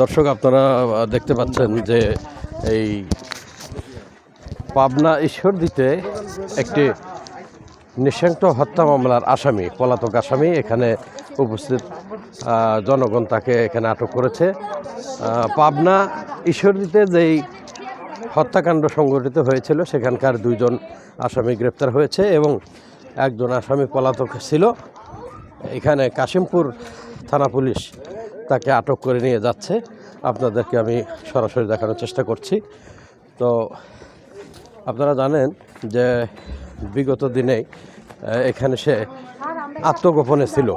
দর্শক, আপনারা দেখতে পাচ্ছেন যে এই পাবনা ঈশ্বরদীতে একটি নৃশংস হত্যা মামলার আসামি, পলাতক আসামি এখানে উপস্থিত জনগণ তাকে এখানে আটক করেছে। পাবনা ঈশ্বরদীতে যেই হত্যাকাণ্ড সংঘটিত হয়েছিল, সেখানকার দুইজন আসামি গ্রেপ্তার হয়েছে এবং একজন আসামি পলাতক ছিল। এখানে কাশিমপুর থানা পুলিশ তাকে আটক করে নিয়ে যাচ্ছে। আপনাদেরকে আমি সরাসরি দেখানোর চেষ্টা করছি। তো আপনারা জানেন যে বিগত দিনে এখানে সে আত্মগোপনে ছিল।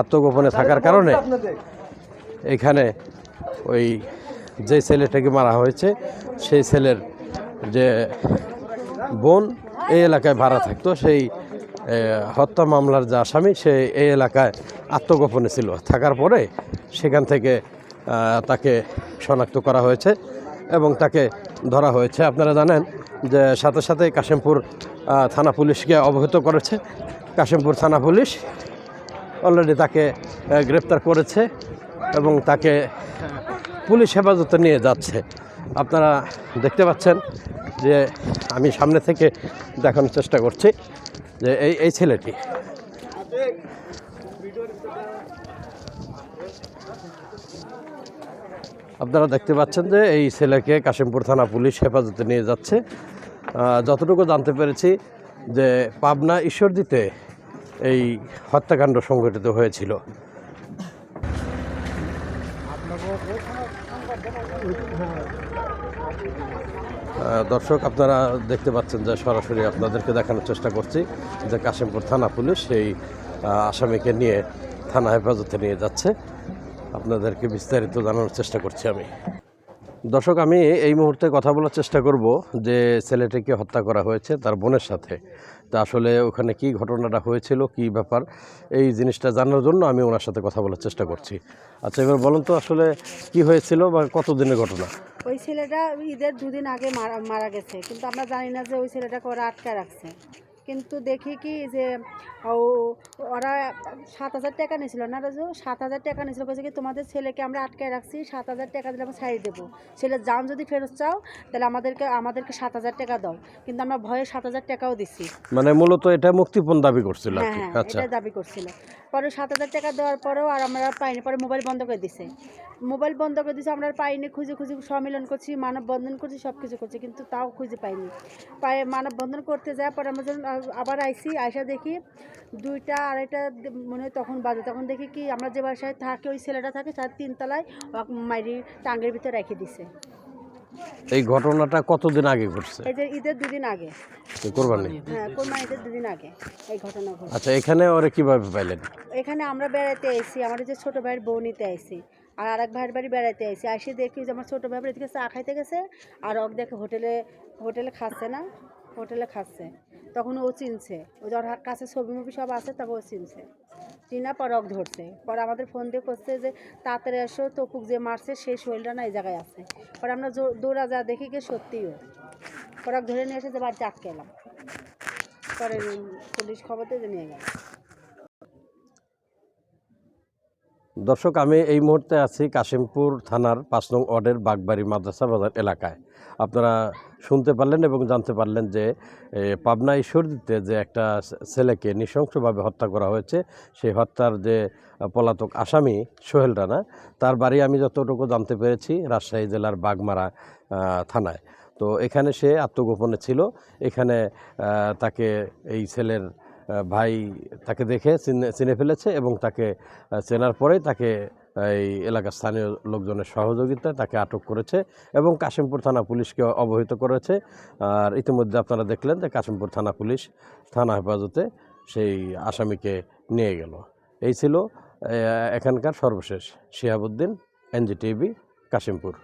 আত্মগোপনে থাকার কারণে এখানে ওই যে ছেলেটাকে মারা হয়েছে, সেই ছেলের যে বোন এই এলাকায় ভাড়া থাকতো। সেই হত্যা মামলার যে আসামি, সে এই এলাকায় আত্মগোপনে ছিল। থাকার পরে সেখান থেকে তাকে শনাক্ত করা হয়েছে এবং তাকে ধরা হয়েছে। আপনারা জানেন যে সাথে সাথে কাশিমপুর থানা পুলিশকে অবহিত করেছে। কাশিমপুর থানা পুলিশ অলরেডি তাকে গ্রেপ্তার করেছে এবং তাকে পুলিশ হেফাজতে নিয়ে যাচ্ছে। আপনারা দেখতে পাচ্ছেন যে আমি সামনে থেকে দেখানোর চেষ্টা করছি যে এই এই ছেলেটি। আপনারা দেখতে পাচ্ছেন যে এই ছেলেকে কাশিমপুর থানা পুলিশ হেফাজতে নিয়ে যাচ্ছে। যতটুকু জানতে পেরেছি যে পাবনা ঈশ্বরদীতে এই হত্যাকাণ্ড সংঘটিত হয়েছিল। দর্শক, আপনারা দেখতে পাচ্ছেন যে সরাসরি আপনাদেরকে দেখানোর চেষ্টা করছি যে কাশিমপুর থানা পুলিশ সেই আসামিকে নিয়ে থানা হেফাজতে নিয়ে যাচ্ছে। আপনাদেরকে বিস্তারিত জানানোর চেষ্টা করছি আমি। দর্শক, আমি এই মুহূর্তে কথা বলার চেষ্টা করব যে ছেলেটিকে হত্যা করা হয়েছে তার বোনের সাথে। তা আসলে ওখানে কি ঘটনাটা হয়েছিল, কি ব্যাপার, এই জিনিসটা জানার জন্য আমি ওনার সাথে কথা বলার চেষ্টা করছি। আচ্ছা এবার বলুন তো আসলে কি হয়েছিল বা কতদিনের ঘটনা? ওই ছেলেটা ঈদের দুদিন আগে মারা মারা গেছে, কিন্তু আমরা জানি না যে ওই ছেলেটাকে ওরা আটকায় রাখছে। কিন্তু দেখি কি যে ও ওরা সাত হাজার টাকা নিয়েছিল না রাজু? সাত হাজার টাকা নিয়েছিল। বলছে কি তোমাদের ছেলেকে আমরা আটকায় রাখছি সাত হাজার টাকা দিলে আমরা ছাড়িয়ে দেবো। ছেলে যান যদি ফেরত চাও তাহলে আমাদেরকে আমাদেরকে সাত হাজার টাকা দাও। কিন্তু আমরা ভয়ে সাত হাজার টাকাও দিচ্ছি। মানে মূলত এটা মুক্তিপণ দাবি করছিল হ্যাঁ হ্যাঁ আচ্ছা। এটা দাবি করছিল। পরে সাত হাজার টাকা দেওয়ার পরেও আর আমরা পাইনি, পরে মোবাইল বন্ধ করে দিছে। মোবাইল বন্ধ করে দিছে, আমরা পাইনি, খুঁজে খুঁজে সম্মেলন করছি, মানববন্ধন করছি সব কিছু করছি, কিন্তু তাও খুঁজে পাইনি। পায়ে মানববন্ধন করতে যাওয়ার পরে আমরা যখন আবার আইসি আইসা দেখি দুইটা, আড়াইটা মনে হয় তখন বাজে। তখন দেখি কি আমরা যে বাসায় থাকে, ওই ছেলেটা থাকে, তার তিনতলায় মাইরি টাঙ্গের ভিতরে রেখে দিছে। এই ঘটনাটা কতদিন আগে ঘটছে? এই যে ঈদের দুদিন আগে। কোরবানি। হ্যাঁ কোরবানি ঈদের দুদিন আগে এই ঘটনা ঘটে আচ্ছা এখানে ওরে কীভাবে পাইলেন? এখানে আমরা বেড়াতে আইছি আমার যে ছোট ভাইয়ের বউ নিতে আইছি আর আরেক ভাইয়ের বাড়ি বেড়াতে আইছি। আসি দেখি যে আমার ছোট ভাই বাড়ি থেকে চা খাইতে গেছে আর ওক দেখে হোটেলে হোটেলে খাচ্ছে না হোটেলে খাচ্ছে। তখন ও চিনছে ও যার কাছে ছবি মুভি সব আছে তবে ও চিনছে। চিনা পরক ধরছে। পরে আমাদের ফোন দিয়ে করছে যে, তাড়াতাড়ি এসো তপুক যে মারছে সেই শরীরটা না এই জায়গায় আছে। পরে আমরা দৌড়া যা দেখি গিয়ে সত্যিও। পরক ধরে নিয়ে এসে যে বাড়িতে আটকে এলাম। পরে পুলিশ খবর দিয়ে নিয়ে গেল। দর্শক, আমি এই মুহূর্তে আছি কাশিমপুর থানার পাঁচ নং ওয়ার্ডের বাগবাড়ি মাদ্রাসা বাজার এলাকায়। আপনারা শুনতে পারলেন এবং জানতে পারলেন যে পাবনা ঈশ্বরদীতে যে একটা ছেলেকে নৃশংসভাবে হত্যা করা হয়েছে, সেই হত্যার যে পলাতক আসামি সোহেল রানা, তার বাড়ি আমি যতটুকু জানতে পেরেছি রাজশাহী জেলার বাগমারা থানায়। তো এখানে সে আত্মগোপনে ছিল। এখানে তাকে এই ছেলের ভাই তাকে দেখে চিনে ফেলেছে এবং তাকে চেনার পরেই তাকে এই এলাকার স্থানীয় লোকজনের সহযোগিতায় তাকে আটক করেছে এবং কাশিমপুর থানা পুলিশকে অবহিত করেছে। আর ইতিমধ্যে আপনারা দেখলেন যে কাশিমপুর থানা পুলিশ থানা হেফাজতে সেই আসামিকে নিয়ে গেল। এই ছিল এখানকার সর্বশেষ শিহাবুদ্দিন, এনজিটিভি, কাশিমপুর।